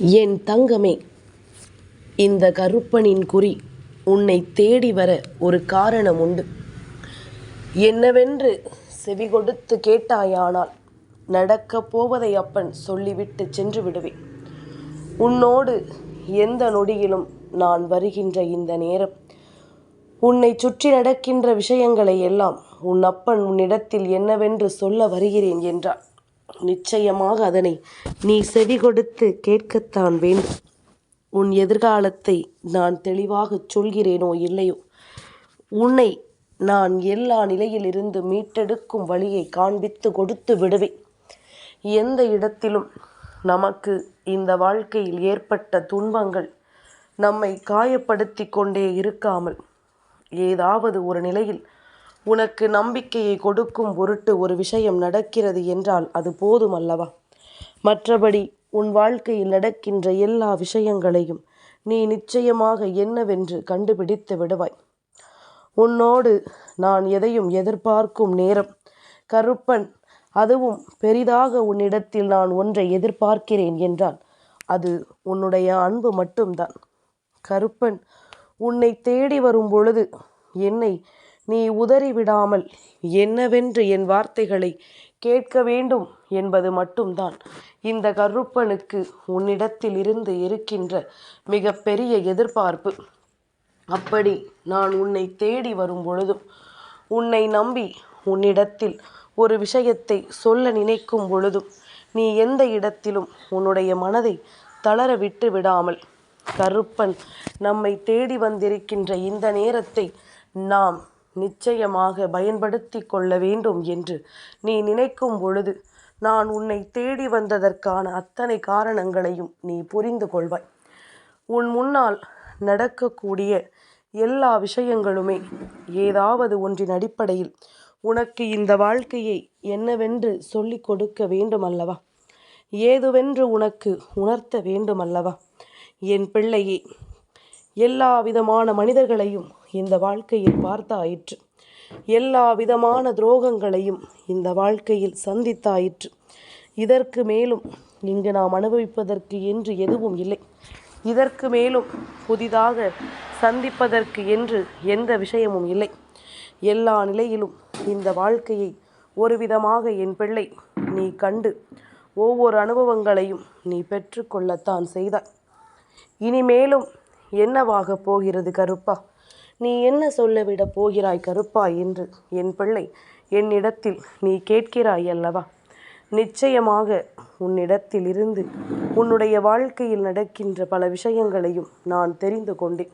என் தங்கமே இந்த கருப்பனின் குறி உன்னை தேடி வர ஒரு காரணம் உண்டு என்னவென்று செவி கொடுத்து கேட்டாயானால் நடக்கப் போவதை அப்பன் சொல்லிவிட்டு சென்று விடுவேன். உன்னோடு எந்த நொடியிலும் நான் வருகின்ற இந்த நேரம் உன்னை சுற்றி நடக்கின்ற விஷயங்களை எல்லாம் உன் அப்பன் உன்னிடத்தில் என்னவென்று சொல்ல வருகிறேன் என்றார் நிச்சயமாக அதனை நீ செவி கொடுத்து கேட்கத்தான் வேண்டும் உன் எதிர்காலத்தை நான் தெளிவாகச் சொல்கிறேனோ இல்லையோ? உன்னை நான் எல்லா நிலையிலிருந்து மீட்டெடுக்கும் வழியை காண்பித்து கொடுத்து விடுவேன். எந்த இடத்திலும் நமக்கு இந்த வாழ்க்கையில் ஏற்பட்ட துன்பங்கள் நம்மை காயப்படுத்தி கொண்டே இருக்காமல் ஏதாவது ஒரு நிலையில் உனக்கு நம்பிக்கையை கொடுக்கும் பொருட்டு ஒரு விஷயம் நடக்கிறது என்றால் அது போதும் அல்லவா? மற்றபடி உன் வாழ்க்கையில் நடக்கின்ற எல்லா விஷயங்களையும் நீ நிச்சயமாக என்னவென்று கண்டுபிடித்து விடுவாய். உன்னோடு நான் எதையும் எதிர்பார்க்கும் நேரம் கருப்பன் அதுவும் பெரிதாக உன்னிடத்தில் நான் ஒன்றை எதிர்பார்க்கிறேன் என்றால் அது உன்னுடைய அன்பு மட்டும்தான். கருப்பன் உன்னை தேடி வரும் பொழுது என்னை நீ உதறிவிடாமல் என்னவென்று என் வார்த்தைகளை கேட்க வேண்டும் என்பது மட்டும்தான். இந்த கருப்பனுக்கு உன்னிடத்தில் இருந்து இருக்கின்ற மிகப்பெரிய எதிர்பார்ப்பு. அப்படி நான் உன்னை தேடி வரும் பொழுதும் உன்னை நம்பி உன்னிடத்தில் ஒரு விஷயத்தை சொல்ல நினைக்கும் பொழுதும் நீ எந்த இடத்திலும் உன்னுடைய மனதை தளர விட்டு விடாமல் கருப்பன் நம்மை தேடி வந்திருக்கின்ற இந்த நேரத்தை நாம் நிச்சயமாக பயன்படுத்தி கொள்ள வேண்டும் என்று நீ நினைக்கும் பொழுது நான் உன்னை தேடி வந்ததற்கான அத்தனை காரணங்களையும் நீ புரிந்து கொள்வாய். உன் முன்னால் நடக்கக்கூடிய எல்லா விஷயங்களுமே ஏதாவது ஒன்றின் அடிப்படையில் உனக்கு இந்த வாழ்க்கையை என்னவென்று சொல்லிக் கொடுக்க வேண்டும் அல்லவா ஏதுவென்று உனக்கு உணர்த்த வேண்டும் அல்லவா என் பிள்ளையே எல்லா விதமான மனிதர்களையும் இந்த வாழ்க்கையில் பார்த்தாயிற்று. எல்லா விதமான துரோகங்களையும் இந்த வாழ்க்கையில் சந்தித்தாயிற்று. இதற்கு மேலும் இங்கு நாம் அனுபவிப்பதற்கு என்று எதுவும் இல்லை. இதற்கு மேலும் புதிதாக சந்திப்பதற்கு என்று எந்த விஷயமும் இல்லை. எல்லா நிலையிலும் இந்த வாழ்க்கையை ஒரு விதமாக என் பிள்ளை நீ கண்டு ஒவ்வொரு அனுபவங்களையும் நீ பெற்றுக்கொள்ளத்தான் செய்தாய். இனிமேலும் என்னவாக போகிறது கருப்பா? நீ என்ன சொல்லவிடப் போகிறாய் கருப்பா என்று என் பிள்ளை என்னிடத்தில் நீ கேட்கிறாய் அல்லவா? நிச்சயமாக உன்னிடத்தில் இருந்து உன்னுடைய வாழ்க்கையில் நடக்கின்ற பல விஷயங்களையும் நான் தெரிந்து கொண்டேன்.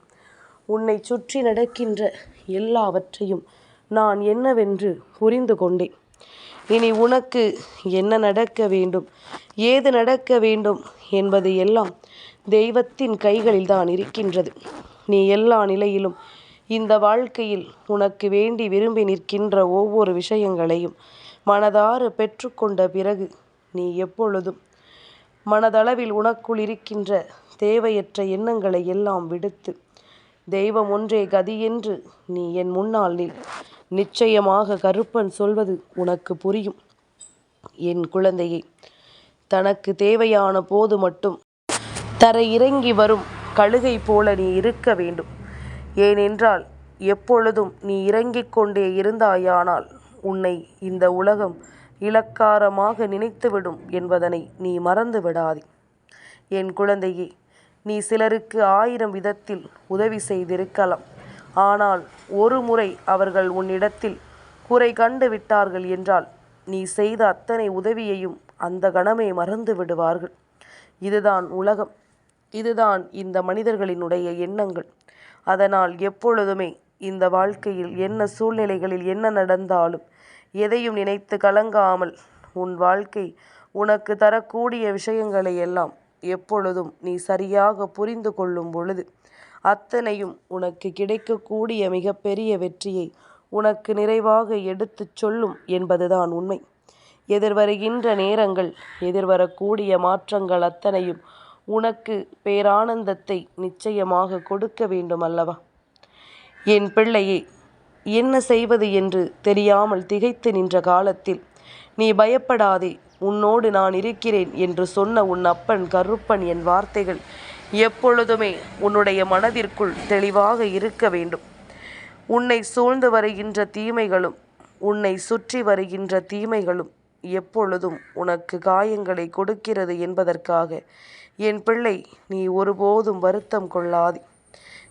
உன்னை சுற்றி நடக்கின்ற எல்லாவற்றையும் நான் என்னவென்று புரிந்து கொண்டேன். இனி உனக்கு என்ன நடக்க வேண்டும்? ஏது நடக்க வேண்டும் என்பது எல்லாம் தெய்வத்தின் கைகளில் தான் இருக்கின்றது. நீ எல்லா நிலையிலும் இந்த வாழ்க்கையில் உனக்கு வேண்டி விரும்பி நிற்கின்ற ஒவ்வொரு விஷயங்களையும் மனதார பெற்றுக்கொண்ட பிறகு நீ எப்பொழுதும் மனதளவில் உனக்குள் இருக்கின்ற தேவையற்ற எண்ணங்களை எல்லாம் விடுத்து தெய்வம் ஒன்றே கதி என்று நீ என் முன்னால் நில். நிச்சயமாக கருப்பன் சொல்வது உனக்கு புரியும். என் குழந்தையை தனக்கு தேவையான போது மட்டும் தரை இறங்கி வரும் கழுகை போல நீ இருக்க வேண்டும். ஏனென்றால் எப்பொழுதும் நீ இறங்கிக் கொண்டே இருந்தாயானால் உன்னை இந்த உலகம் இலக்காரமாக நினைத்துவிடும் என்பதனை நீ மறந்து விடாதே என் குழந்தையே நீ சிலருக்கு ஆயிரம் விதத்தில் உதவி செய்திருக்கலாம். ஆனால் ஒரு முறை அவர்கள் உன்னிடத்தில் குறை கண்டு விட்டார்கள் என்றால் நீ செய்த அத்தனை உதவியையும் அந்த கணமே மறந்து விடுவார்கள் இதுதான் உலகம். இதுதான் இந்த மனிதர்களினுடைய எண்ணங்கள். அதனால் எப்பொழுதுமே இந்த வாழ்க்கையில் என்ன சூழ்நிலைகளில் என்ன நடந்தாலும் எதையும் நினைத்து கலங்காமல் உன் வாழ்க்கை உனக்கு தரக்கூடிய விஷயங்களை எல்லாம் எப்பொழுதும் நீ சரியாக புரிந்து கொள்ளும் பொழுது அத்தனையும் உனக்கு கிடைக்கக்கூடிய மிகப்பெரிய வெற்றியை உனக்கு நிறைவாக எடுத்துச் சொல்லும் என்பதுதான் உண்மை. எதிர்வருகின்ற நேரங்கள் எதிர்வரக்கூடிய மாற்றங்கள் அத்தனையும் உனக்கு பேரானந்தத்தை நிச்சயமாக கொடுக்க வேண்டும் அல்லவா என் பிள்ளையே என்ன செய்வது என்று தெரியாமல் திகைத்து நின்ற காலத்தில் நீ பயப்படாதே உன்னோடு நான் இருக்கிறேன் என்று சொன்ன உன் அப்பன் கருப்பன் என் வார்த்தைகள் எப்பொழுதுமே உன்னுடைய மனதிற்குள் தெளிவாக இருக்க வேண்டும். உன்னை சூழ்ந்து வருகின்ற தீமைகளும் உன்னை சுற்றி வருகின்ற தீமைகளும் எப்பொழுதும் உனக்கு காயங்களை கொடுக்கிறது என்பதற்காக. என் பிள்ளை நீ ஒருபோதும் வருத்தம் கொள்ளாதே.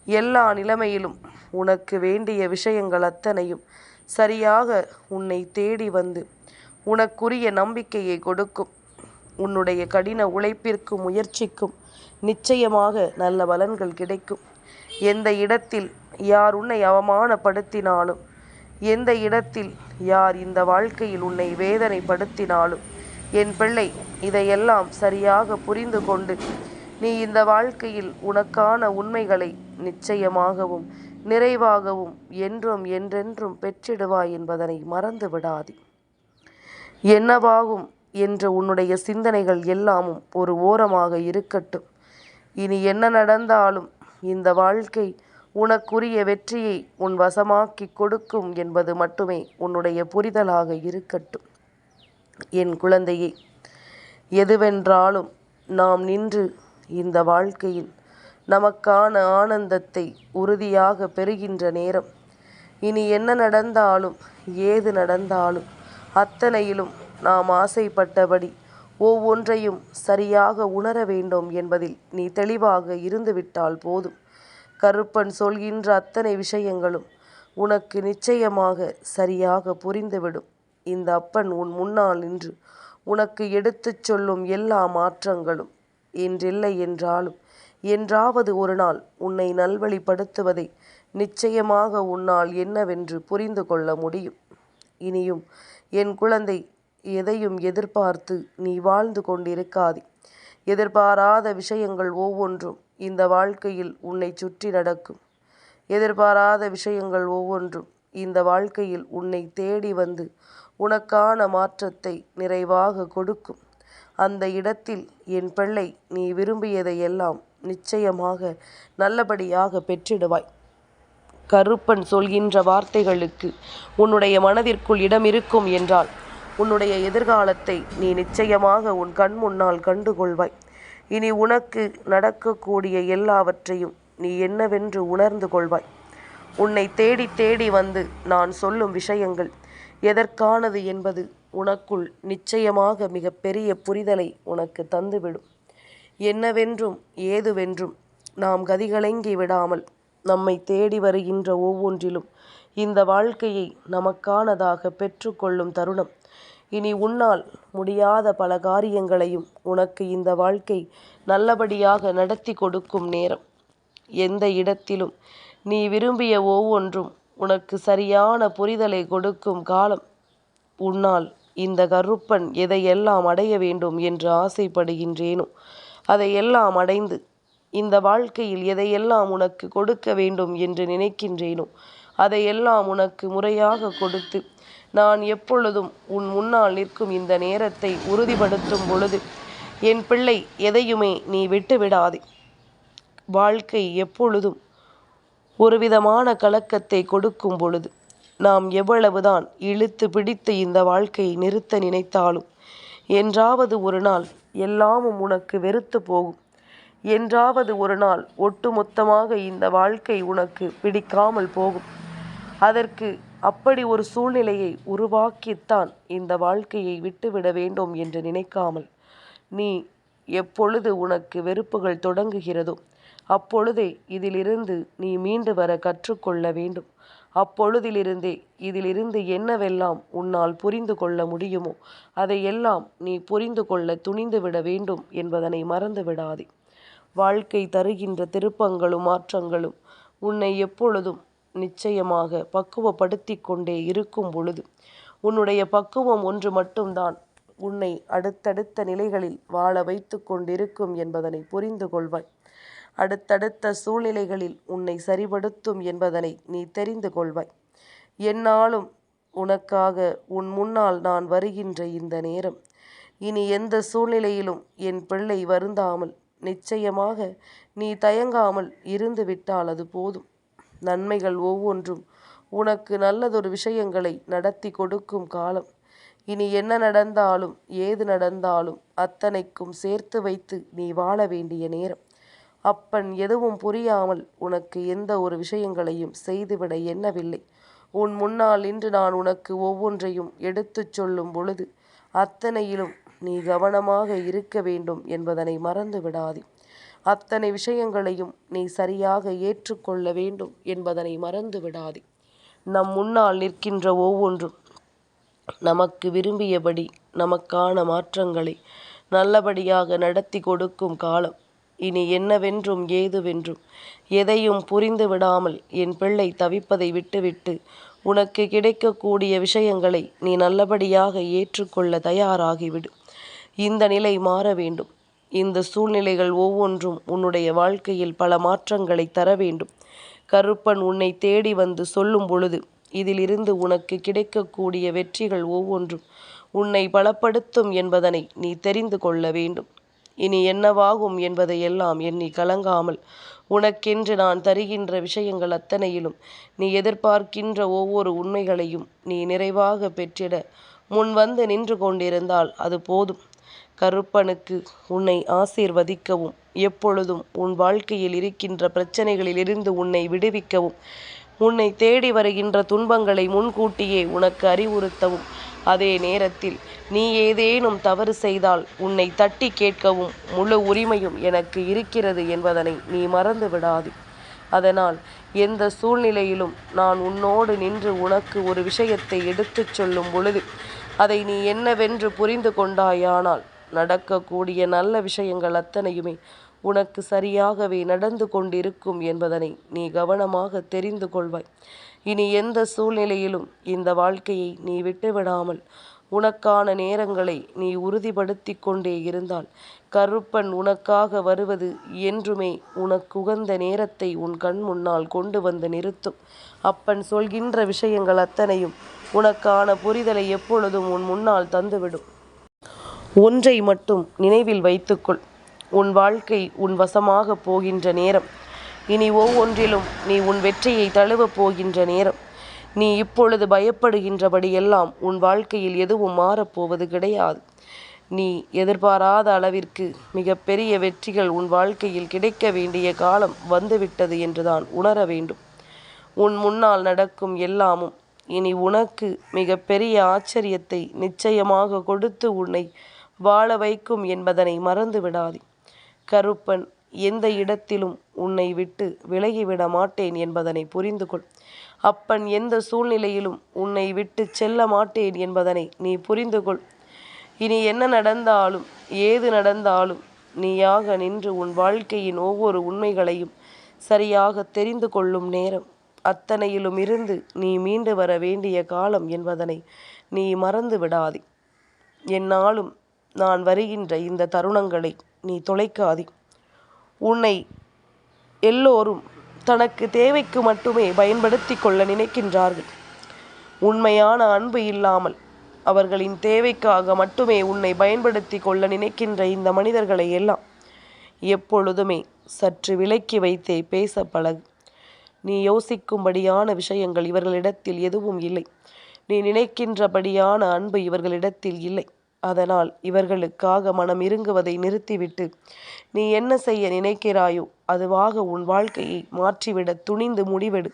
எல்லா நிலைமையிலும் உனக்கு வேண்டிய விஷயங்கள் அத்தனையும் சரியாக உன்னை தேடி வந்து உனக்குரிய நம்பிக்கையை கொடுக்கும். உன்னுடைய கடின உழைப்பிற்கும் முயற்சிக்கும். நிச்சயமாக நல்ல பலன்கள் கிடைக்கும். எந்த இடத்தில் யார் உன்னை அவமானப்படுத்தினாலும் எந்த இடத்தில் யார் இந்த வாழ்க்கையில் உன்னை வேதனைப்படுத்தினாலும்? என் பிள்ளை இதையெல்லாம் சரியாக புரிந்து கொண்டு நீ இந்த வாழ்க்கையில் உனக்கான உண்மைகளை நிச்சயமாகவும் நிறைவாகவும் என்றும் என்றென்றும் பெற்றிடுவாய் என்பதனை மறந்து விடாதே. என்னவாகும் என்ற உன்னுடைய சிந்தனைகள் எல்லாமும் ஒரு ஓரமாக இருக்கட்டும். இனி என்ன நடந்தாலும் இந்த வாழ்க்கை உனக்குரிய வெற்றியை உன் வசமாக்கி கொடுக்கும் என்பது மட்டுமே உன்னுடைய புரிதலாக இருக்கட்டும். என் குழந்தையே எதுவென்றாலும் நாம் நின்று இந்த வாழ்க்கையில் நமக்கான ஆனந்தத்தை உறுதியாக பெறுகின்ற நேரம். இனி என்ன நடந்தாலும் ஏது நடந்தாலும் அத்தனையிலும் நாம் ஆசைப்பட்டபடி ஒவ்வொன்றையும் சரியாக உணர வேண்டும் என்பதில் நீ தெளிவாக இருந்துவிட்டால் போதும். கருப்பன் சொல்கின்ற அத்தனை விஷயங்களும் உனக்கு நிச்சயமாக சரியாக புரிந்துவிடும். இந்த அப்பன் உன் முன்னால் நின்று உனக்கு எடுத்துச் சொல்லும் எல்லா மாற்றங்களும் இன்றில்லை என்றாலும் என்றாவது ஒரு நாள் உன்னை நல்வழிப்படுத்துவதை நிச்சயமாக உன்னால் என்னவென்று புரிந்து கொள்ள முடியும். இனியும் என் குழந்தை எதையும் எதிர்பார்த்து நீ வாழ்ந்து கொண்டிருக்காதே. எதிர்பாராத விஷயங்கள் ஒவ்வொன்றும் இந்த வாழ்க்கையில் உன்னை சுற்றி நடக்கும். எதிர்பாராத விஷயங்கள் ஒவ்வொன்றும் இந்த வாழ்க்கையில் உன்னை தேடி வந்து உனக்கான மாற்றத்தை நிறைவாக கொடுக்கும். அந்த இடத்தில் என் பிள்ளை நீ விரும்பியதையெல்லாம் நிச்சயமாக நல்லபடியாக பெற்றிடுவாய். கருப்பன் சொல்கின்ற வார்த்தைகளுக்கு உன்னுடைய மனதிற்குள் இடம் இருக்கும் என்றால் உன்னுடைய எதிர்காலத்தை நீ நிச்சயமாக உன் கண் முன்னால் கண்டுகொள்வாய். இனி உனக்கு நடக்கக்கூடிய எல்லாவற்றையும் நீ என்னவென்று உணர்ந்து கொள்வாய். உன்னை தேடி தேடி வந்து நான் சொல்லும் விஷயங்கள் எதற்கானது என்பது உனக்குள் நிச்சயமாக மிக பெரிய புரிதலை உனக்கு தந்துவிடும். என்னவென்றும் ஏதுவென்றும் நாம் கதிகலங்கி விடாமல் நம்மை தேடி வருகின்ற ஒவ்வொன்றிலும் இந்த வாழ்க்கையை நமக்கானதாக பெற்றுக்கொள்ளும் தருணம் இனி உன்னால் முடியாத பல காரியங்களையும் உனக்கு இந்த வாழ்க்கை நல்லபடியாக நடத்தி கொடுக்கும் நேரம். எந்த இடத்திலும் நீ விரும்பிய ஒவ்வொன்றும் உனக்கு சரியான புரிதலை கொடுக்கும் காலம். உன்னால் இந்த கருப்பன் எதையெல்லாம் அடைய வேண்டும் என்று ஆசைப்படுகின்றேனோ அதையெல்லாம் அடைந்து இந்த வாழ்க்கையில் எதையெல்லாம் உனக்கு கொடுக்க வேண்டும் என்று நினைக்கின்றேனோ அதையெல்லாம் உனக்கு முறையாக கொடுத்து நான் எப்பொழுதும் உன் முன்னால் நிற்கும் இந்த நேரத்தை உறுதிப்படுத்தும் பொழுது என் பிள்ளை எதையுமே நீ விட்டு விடாதே வாழ்க்கை எப்பொழுதும் ஒரு விதமான கலக்கத்தை கொடுக்கும் பொழுது நாம் எவ்வளவுதான் இழுத்து பிடித்து இந்த வாழ்க்கையை நிறுத்த நினைத்தாலும் என்றாவது ஒரு நாள் எல்லாமும் உனக்கு வெறுத்து போகும். என்றாவது ஒரு நாள் ஒட்டுமொத்தமாக இந்த வாழ்க்கை உனக்கு பிடிக்காமல் போகும். அதற்கு அப்படி ஒரு சூழ்நிலையை உருவாக்கித்தான் இந்த வாழ்க்கையை விட்டுவிட வேண்டும் என்று நினைக்காமல். நீ எப்பொழுது உனக்கு வெறுப்புகள் தொடங்குகிறதோ அப்பொழுதே இதிலிருந்து நீ மீண்டு வர கற்றுக்கொள்ள வேண்டும். அப்பொழுதிலிருந்தே இதிலிருந்து என்னவெல்லாம் உன்னால் புரிந்து கொள்ள முடியுமோ அதையெல்லாம் நீ புரிந்து கொள்ள துணிந்து விட வேண்டும் என்பதனை மறந்து விடாதே. வாழ்க்கை தருகின்ற திருப்பங்களும் மாற்றங்களும் உன்னை எப்பொழுதும் நிச்சயமாக பக்குவப்படுத்தி கொண்டே இருக்கும் பொழுது உன்னுடைய பக்குவம் ஒன்று மட்டும்தான் உன்னை அடுத்தடுத்த நிலைகளில் வாழ வைத்து கொண்டிருக்கும் என்பதனை புரிந்து கொள்வாய். அடுத்தடுத்த சூழ்நிலைகளில் உன்னை சரிபடுத்தும் என்பதனை நீ தெரிந்து கொள்வாய். என்னாலும் உனக்காக உன் முன்னால் நான் வருகின்ற இந்த நேரம் இனி எந்த சூழ்நிலையிலும் என் பிள்ளை வருந்தாமல் நிச்சயமாக நீ தயங்காமல் இருந்து விட்டால் அது போதும். நன்மைகள் ஒவ்வொன்றும். உனக்கு நல்லதொரு விஷயங்களை நடத்தி கொடுக்கும் காலம். இனி என்ன நடந்தாலும் ஏது நடந்தாலும் அத்தனைக்கும் சேர்த்து வைத்து நீ வாழ வேண்டிய நேரம். அப்பன் எதுவும் புரியாமல் உனக்கு எந்த ஒரு விஷயங்களையும் செய்துவிட எண்ணவில்லை. உன் முன்னால் இன்று நான் உனக்கு ஒவ்வொன்றையும் எடுத்துச் சொல்லும் பொழுது அத்தனையிலும் நீ கவனமாக இருக்க வேண்டும் என்பதனை மறந்து விடாதே அத்தனை விஷயங்களையும் நீ சரியாக ஏற்றுக்கொள்ள வேண்டும் என்பதனை மறந்து விடாதே நம் முன்னால் நிற்கின்ற ஒவ்வொன்றும் நமக்கு விரும்பியபடி நமக்கான மாற்றங்களை நல்லபடியாக நடத்தி கொடுக்கும் காலம். இனி என்னவென்றும் ஏதுவென்றும் எதையும் புரிந்து விடாமல் என் பிள்ளை தவிப்பதை விட்டுவிட்டு உனக்கு கிடைக்கக்கூடிய விஷயங்களை நீ நல்லபடியாக ஏற்றுக்கொள்ள தயாராகிவிடு. இந்த நிலை மாற வேண்டும். இந்த சூழ்நிலைகள் ஒவ்வொன்றும் உன்னுடைய வாழ்க்கையில் பல மாற்றங்களை தர வேண்டும். கருப்பன் உன்னை தேடி வந்து சொல்லும் பொழுது இதிலிருந்து உனக்கு கிடைக்கக்கூடிய வெற்றிகள் ஒவ்வொன்றும் உன்னை பலப்படுத்தும் என்பதனை நீ தெரிந்து கொள்ள வேண்டும். இனி என்னவாகும் என்பதையெல்லாம் எண்ணி கலங்காமல் உனக்கென்று நான் தருகின்ற விஷயங்கள் அத்தனையிலும் நீ எதிர்பார்க்கின்ற ஒவ்வொரு உண்மைகளையும் நீ நிறைவாக பெற்றிட முன் வந்து நின்று கொண்டிருந்தால் அது போதும். கருப்பனுக்கு உன்னை ஆசீர்வதிக்கவும். எப்பொழுதும் உன் வாழ்க்கையில் இருக்கின்ற பிரச்சனைகளிலிருந்து உன்னை விடுவிக்கவும். உன்னை தேடி வருகின்ற துன்பங்களை முன்கூட்டியே உனக்கு அறிவுறுத்தவும். அதே நேரத்தில் நீ ஏதேனும் தவறு செய்தால் உன்னை தட்டி கேட்கவும் முழு உரிமையும் எனக்கு இருக்கிறது என்பதனை நீ மறந்து விடாது. அதனால் எந்த சூழ்நிலையிலும் நான் உன்னோடு நின்று உனக்கு ஒரு விஷயத்தை எடுத்துச் சொல்லும் பொழுது அதை நீ என்னவென்று புரிந்து கொண்டாயானால் நடக்கக்கூடிய நல்ல விஷயங்கள் அத்தனையுமே உனக்கு சரியாகவே நடந்து கொண்டிருக்கும் என்பதனை நீ கவனமாக தெரிந்து கொள்வாய். இனி எந்த சூழ்நிலையிலும் இந்த வாழ்க்கையை நீ விட்டுவிடாமல் உனக்கான நேரங்களை நீ உறுதிப்படுத்தி கொண்டே இருந்தால் கருப்பன் உனக்காக வருவது என்றுமே உனக்கு உகந்த நேரத்தை உன் கண் முன்னால் கொண்டு வந்து நிறுத்தும். அப்பன் சொல்கின்ற விஷயங்கள் அத்தனையும் உனக்கான புரிதலை எப்பொழுதும் உன் முன்னால் தந்துவிடும். ஒன்றை மட்டும் நினைவில் வைத்துக்கொள். உன் வாழ்க்கை உன் வசமாக போகின்ற நேரம். இனி ஒவ்வொன்றிலும் நீ உன் வெற்றியை தழுவப் போகின்ற நேரம். நீ இப்பொழுது பயப்படுகின்றபடியெல்லாம் உன் வாழ்க்கையில் எதுவும் மாறப்போவது கிடையாது. நீ எதிர்பாராத அளவிற்கு மிகப்பெரிய வெற்றிகள் உன் வாழ்க்கையில் கிடைக்க வேண்டிய காலம் வந்துவிட்டது என்றுதான் உணர வேண்டும். உன் முன்னால் நடக்கும் எல்லாமும் இனி உனக்கு மிகப்பெரிய ஆச்சரியத்தை நிச்சயமாக கொடுத்து உன்னை வாழ வைக்கும் என்பதனை மறந்து விடாதே. கருப்பன் எந்த இடத்திலும் உன்னை விட்டு விலகிவிட மாட்டேன் என்பதனை புரிந்து கொள். அப்பன் எந்த சூழ்நிலையிலும் உன்னை விட்டு செல்ல மாட்டேன் என்பதனை நீ புரிந்து கொள். இனி என்ன நடந்தாலும் ஏது நடந்தாலும் நீயாக நின்று உன் வாழ்க்கையின் ஒவ்வொரு உண்மைகளையும் சரியாக தெரிந்து கொள்ளும் நேரம். அத்தனையிலும் இருந்து நீ மீண்டு வர வேண்டிய காலம் என்பதனை நீ மறந்து விடாதே. என்னாலும் நான் வருகின்ற இந்த தருணங்களை நீ தொலைக்காதே. உன்னை எல்லோரும் தனக்கு தேவைக்கு மட்டுமே பயன்படுத்தி கொள்ள நினைக்கின்றார்கள். உண்மையான அன்பு இல்லாமல் அவர்களின் தேவைக்காக மட்டுமே உன்னை பயன்படுத்தி கொள்ள நினைக்கின்ற இந்த மனிதர்களை எல்லாம் எப்பொழுதுமே சற்று விலக்கி வைத்தே பேச பழகு. நீ யோசிக்கும்படியான விஷயங்கள் இவர்களிடத்தில் எதுவும் இல்லை. நீ நினைக்கின்றபடியான அன்பு இவர்களிடத்தில் இல்லை. அதனால் இவர்களுக்காக மனம் இறுங்குவதை நிறுத்திவிட்டு நீ என்ன செய்ய நினைக்கிறாயோ அதுவாக உன் வாழ்க்கையை மாற்றிவிட துணிந்து முடிவெடு.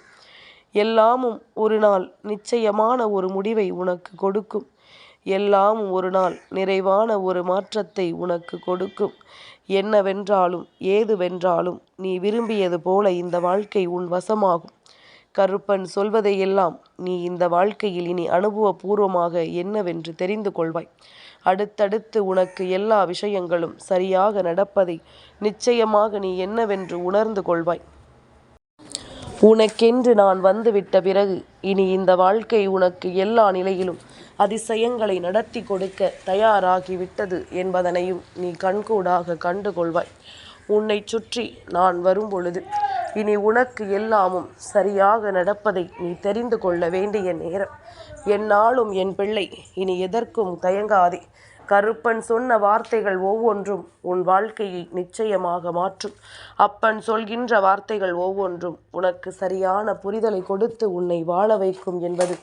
எல்லாமும் ஒரு நாள் நிச்சயமான ஒரு முடிவை உனக்கு கொடுக்கும். எல்லாம் ஒரு நாள் நிறைவான ஒரு மாற்றத்தை உனக்கு கொடுக்கும். என்னவென்றாலும் ஏதுவென்றாலும் நீ விரும்பியது போல இந்த வாழ்க்கை உன் வசமாகும் கருப்பன் சொல்வதையெல்லாம் நீ இந்த வாழ்க்கையில் இனி அனுபவபூர்வமாக என்னவென்று தெரிந்து கொள்வாய். அடுத்தடுத்து உனக்கு எல்லா விஷயங்களும் சரியாக நடப்பதை நிச்சயமாக நீ என்னவென்று உணர்ந்து கொள்வாய். உனக்கென்று நான் வந்துவிட்ட பிறகு இனி இந்த வாழ்க்கை உனக்கு எல்லா நிலையிலும் அதிசயங்களை நடத்தி கொடுக்க தயாராகிவிட்டது என்பதனையும் நீ கண்கூடாக கண்டு கொள்வாய். உன்னை சுற்றி நான் வரும்பொழுது இனி உனக்கு எல்லாமும் சரியாக நடப்பதை நீ தெரிந்து கொள்ள வேண்டிய நேரம். என்னாலும் என் பிள்ளை இனி எதற்கும் தயங்காதே. கருப்பன் சொன்ன வார்த்தைகள் ஒவ்வொன்றும் உன் வாழ்க்கையை நிச்சயமாக மாற்றும். அப்பன் சொல்கின்ற வார்த்தைகள் ஒவ்வொன்றும் உனக்கு சரியான புரிதலை கொடுத்து உன்னை வாழ வைக்கும் என்பது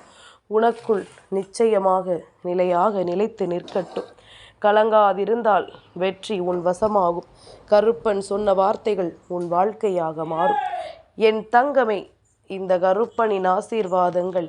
உனக்குள் நிச்சயமாக நிலையாக நிலைத்து நிற்கட்டும். கலங்காதிருந்தால் வெற்றி உன் வசமாகும். கருப்பன் சொன்ன வார்த்தைகள் உன் வாழ்க்கையாக மாறும். என் தங்கமே இந்த கருப்பனின் ஆசீர்வாதங்கள்